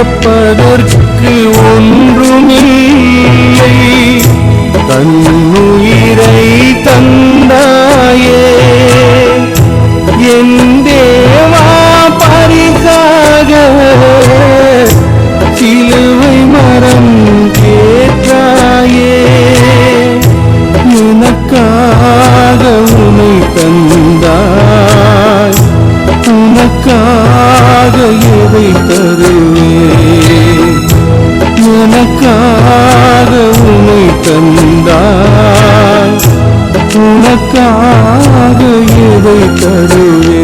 இழப்பதற்கு ஒன்றுமில்லை. தன்னுயிரை தந்தாயே. என் தேவா பரிசாக சிலுவை மரம் கேட்டாயே உனக்காக உனை தந்தாய் இதை தருவேன் உனக்காக உனை தந்தாய் உனக்காக இதை தருவேன்.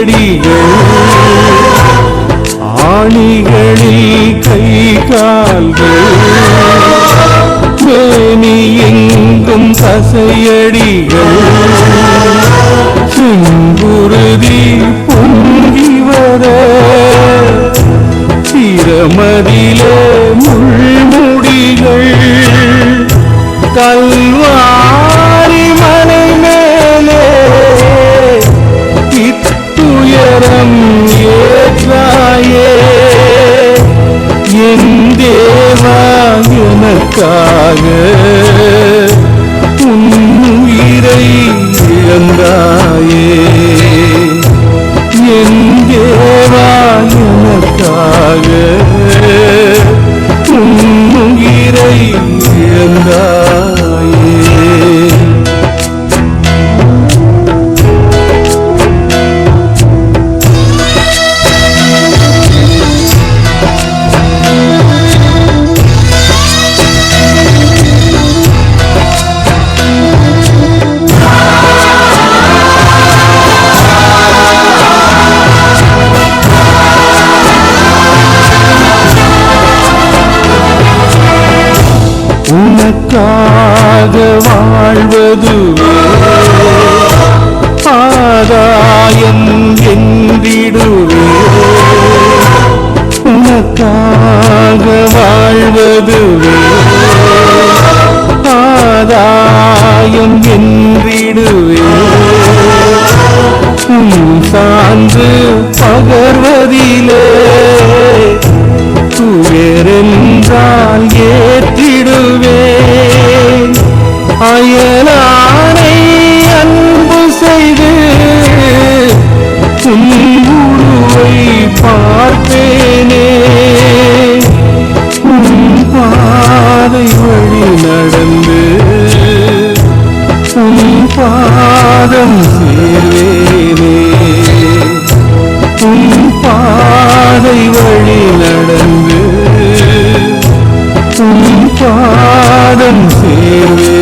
கசையடிகள் ஆணிகளில் கை கால்கள் மேனி எங்கும் கசையடிகள் செங்குருதி பொங்கி வர சிரமதிலே முன் எனக்காக உன் உயிரை இழந்தாயே. என் எனக்காக உன் உயிரை இழந்தாயே. உனக்காக வாழ்வதுவே ஆதாயம் என்றிடுவே. உனக்காக வாழ்வதுவே ஆதாயம் என்றிடுவே. பாதம் சேர்வேனே. உன் பாதை வழி நடந்து உன் பாதம் சேர்வே